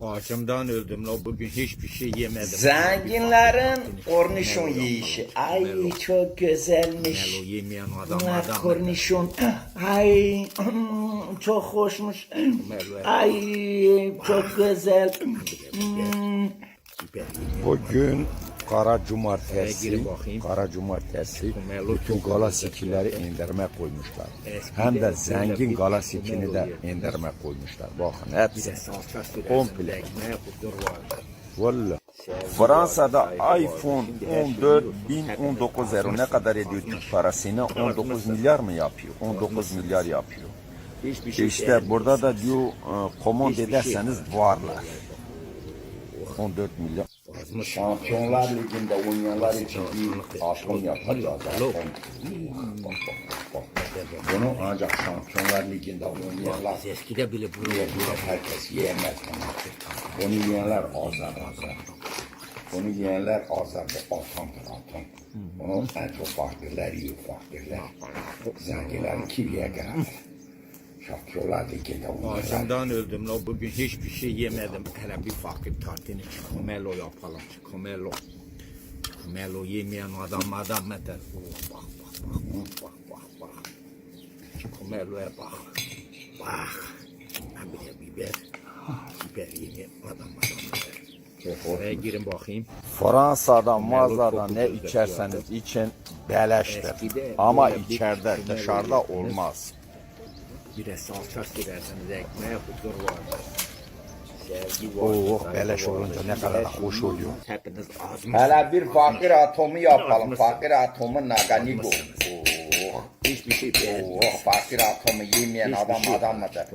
Acımdan öldüm la bugün hiçbir şey yemedim. Zenginlerin kornişon yiyişi. Ay Melo. çok güzelmiş. Melo yemeyen adam Bunlar adam. kornişon. Ay çok hoşmuş. Melo. Ay çok güzel. Hmm. Bugün Kara Cumartesi. Kara Cumartesi bütün gala sikileri indirme koymuşlar. Hem de zengin bir gala Melo sikini de yerdi. indirme koymuşlar. Bakın hepsi. Komple. Valla. Fransa'da iPhone vardı. Şimdi her şeyi 14 yiyorsun. bin Hepimiz 19 euro ne kadar ediyor. Türk parasına? 19 milyar mı yapıyor? 19 milyar yapıyor. Şey İşte burada da diyor e, komand Hiçbir şey ederseniz varlar. 14 milyar. Şampiyonlar Ligi'nde oynayanlar için bir atom yapacağız. Bunu ancak Şampiyonlar Ligi'nde oynayanlar eskide bile bunu yiyebilir. Herkes yiyemez bunu. Bunu yiyenler azar azar. Bunu yiyenler azardır. Atomdur atom. Bunu en çok fakirler yiyor fakirler. Zenginler kiviye girer. Şampiyonlar Ligi'nde oynayanlar. Acımdan öldüm la bugün hiçbir şey yemedim. Hele bir fakir tartini çikomelo yapalım çikomelo. Çikomelo yemeyen adam adam eder. Oh, bak bak bak bak bak bak bak. Çikomeloya bak. Bak. De biber. Biber yemeyen adam adam eder. Oraya girin bakayım. Fransa'da mağazada ne içerseniz için beleştir. Ama içeride dışarıda olmaz. Bir de salça sürerseniz ekmeğe huzur vardır. Sevgi vardır. Oh, beleş olunca ne kadar da hoş oluyor. Hepiniz az Hele bir fakir atomu yapalım. Fakir atomu naganigo. Oh, Hiçbir şey beğenmiyor. oh, fakir atomu yemeyen Hiçbir adam şey adam mıdır?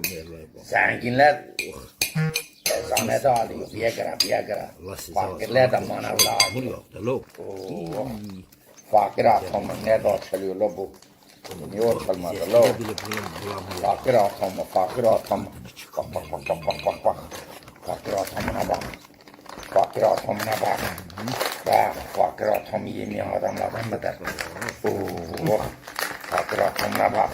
Zenginler eczanede alıyor. Viagra, Viagra. Fakirler de manavla alıyor. Oh, fakir atomu nerede açılıyor bu? Niye açılmadı la? Fakir atomu, fakir atomu. Bak bak bak bak bak bak bak. Fakir atomuna bak. Fakir atomuna bak. Bak fakir atomu yemeyen adamlardan mıdır? Oh, fakir atomuna bak.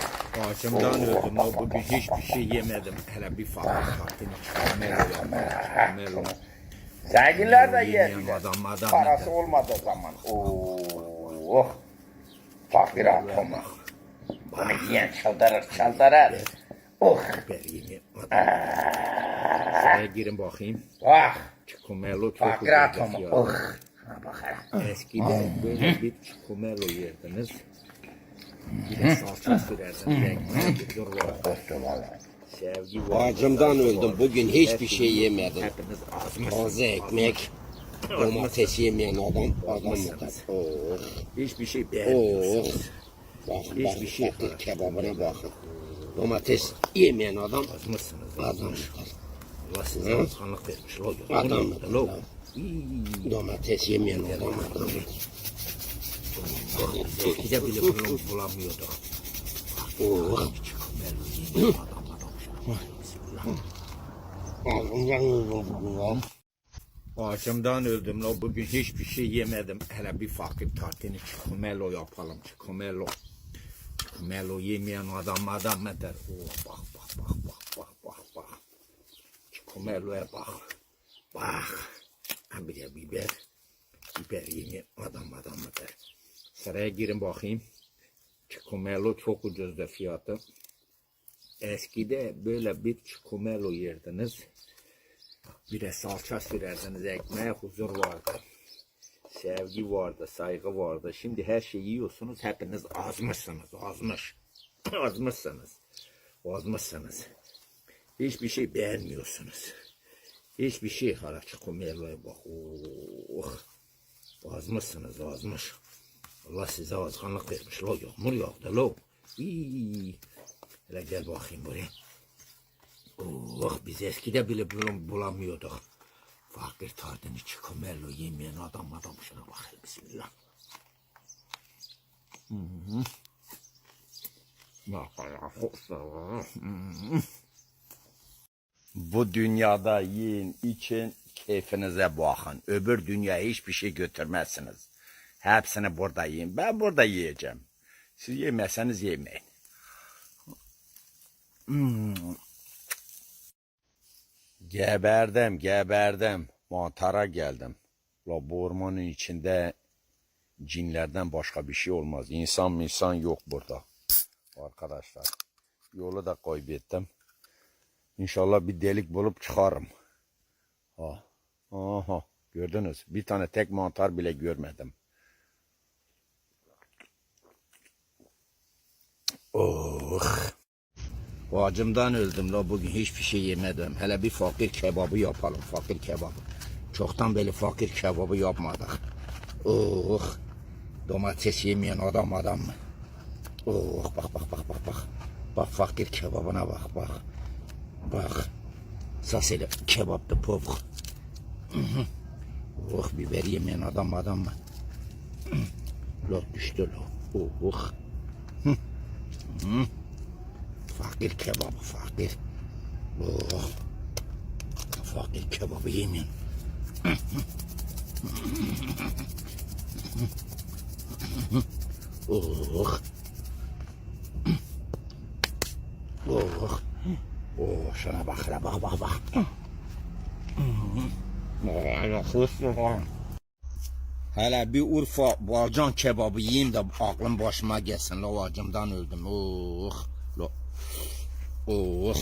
Acımdan öldüm la bugün hiçbir şey yemedim. Hele bir fakir yapalım. Çikomelo. Zenginler de adam Parası olmadığı zaman. Oh, fakir atomu. Bunu yiyen çıldırır çıldırır. Oh, adam. Şuraya girin bakayım. bak. Çikomelo çok atomu. fiyatı. Oh. Şuna bak hele. Eskiden böyle bir çikomelo yerdiniz. Bir de salça vallahi. Sevgi vardı. Acımdan öldüm. Bugün hiçbir şey yemedim. Taze ekmek, domates yemeyen adam adam mıdır? Oh, Hiçbir şey oh. Bakın Hiçbir şey bakın kebabına bakın. Domates yemeyen adam Az mısınız? adam? Allah size alışkanlık vermiş. Lo. Adam Lo. Domates yemeyen adam adam. Eskide bile bunu bulamıyorduk. Oh. Adam adam. Bismillah. Ağzımdan öldüm la bugün hiçbir şey yemedim. Hele bir fakir tartini çikomelo yapalım çikomelo. Çikomelo yemeyen adam adam eder. Oh, bak bak bak bak bak bak bak. Çikomeloya bak. Bak. Ha bir de biber. Biber yemeyen adam adam eder. Sıraya girin bakayım. Çikomelo çok ucuzda fiyatı. Eskide böyle bir çikomelo yerdiniz. Bir de salça sürerseniz ekmeğe huzur vardı. Sevgi vardı, saygı vardı. Şimdi her şeyi yiyorsunuz, hepiniz azmışsınız, azmış. azmışsınız, azmışsınız. Hiçbir şey beğenmiyorsunuz. Hiçbir şey hala çikomeloya bak. Oh, azmışsınız, azmış. Allah size azganlık vermiş. Lo yağmur yağdı, lo. Hele gel bakayım buraya. Oh biz eskide bile bulamıyorduk. Fakir tardını çikomello yemeyen adam adam şuna bak hele, bismillah. Hı hı. Hı. Bu dünyada yiyin, için, keyfinize bakın. Öbür dünyaya hiçbir şey götürmezsiniz. Hepsini burada yiyin. Ben burada yiyeceğim. Siz yemezseniz yemeyin. Hmm. Geberdim, geberdim. Mantara geldim. La bu ormanın içinde cinlerden başka bir şey olmaz. İnsan insan yok burada. Arkadaşlar. Yolu da kaybettim. İnşallah bir delik bulup çıkarım. Ha. Aha. Gördünüz. Bir tane tek mantar bile görmedim. Oh. Acımdan öldüm la bugün hiçbir şey yemedim. Hele bir fakir kebabı yapalım fakir kebabı. Çoktan beri fakir kebabı yapmadık. Oh. Domates yemeyen adam adam mı? Oh bak bak bak bak bak. Bak fakir kebabına bak bak. Bak. Sasıyla kebaptı povuk. Oh biber yemeyen adam adam mı? Lot düştü lo. Oh. Fakir kebabı fakir. Oh. Fakir kebabı yemeyin. Oh. Oh. Oh şuna bak hele bak bak bak. Hele bir Urfa Balcan kebabı yiyeyim de aklım başıma gelsin. La acımdan öldüm. Oh. Oh.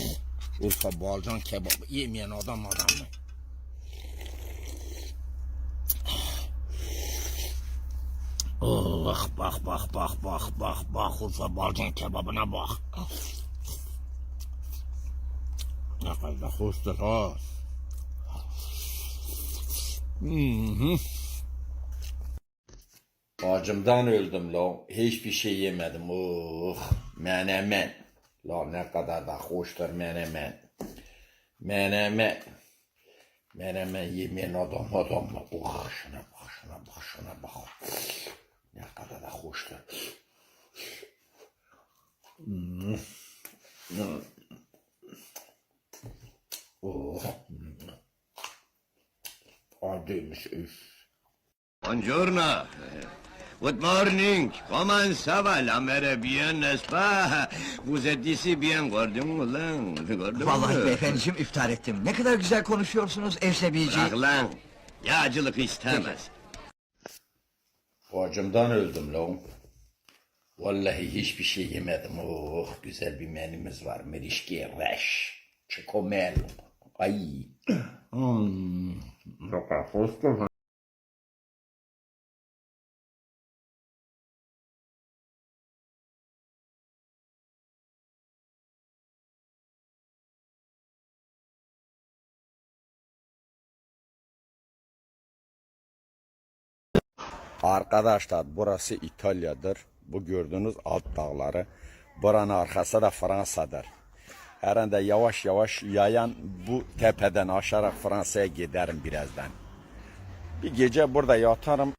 Urfa Balcan kebabı yemeyen adam adam mı? Oh bak bak bak bak bak bak Urfa Balcan kebabına bak. Ne kadar hoştur ha. Acımdan öldüm la. Hiçbir şey yemedim. Oh. Menemen. La ne kadar da hoştur menemen. Menemen. Menemen yemeyen adam adam mı? Oh şuna bak şuna bak şuna bak. Ne kadar da hoştur. Hmm. Hmm. Oh. Acıymış üf. Buongiorno. Good morning. Comment ça va? La mer est bien, n'est-ce pas? Vous êtes ici bien, gördün mü lan? Gördün mü? Vallahi beyefendiciğim iftar ettim. Ne kadar güzel konuşuyorsunuz evsebici. Bırak lan. Yağcılık istemez. Acımdan öldüm lan. Vallahi hiçbir şey yemedim. Oh güzel bir menümüz var. Merişki reş. Çikomel. Ay. Hmm. Arkadaşlar burası İtalya'dır. Bu gördüğünüz alt dağları. Buranın arkası da Fransa'dır. Herhalde yavaş yavaş yayan bu tepeden aşarak Fransa'ya giderim birazdan. Bir gece burada yatarım.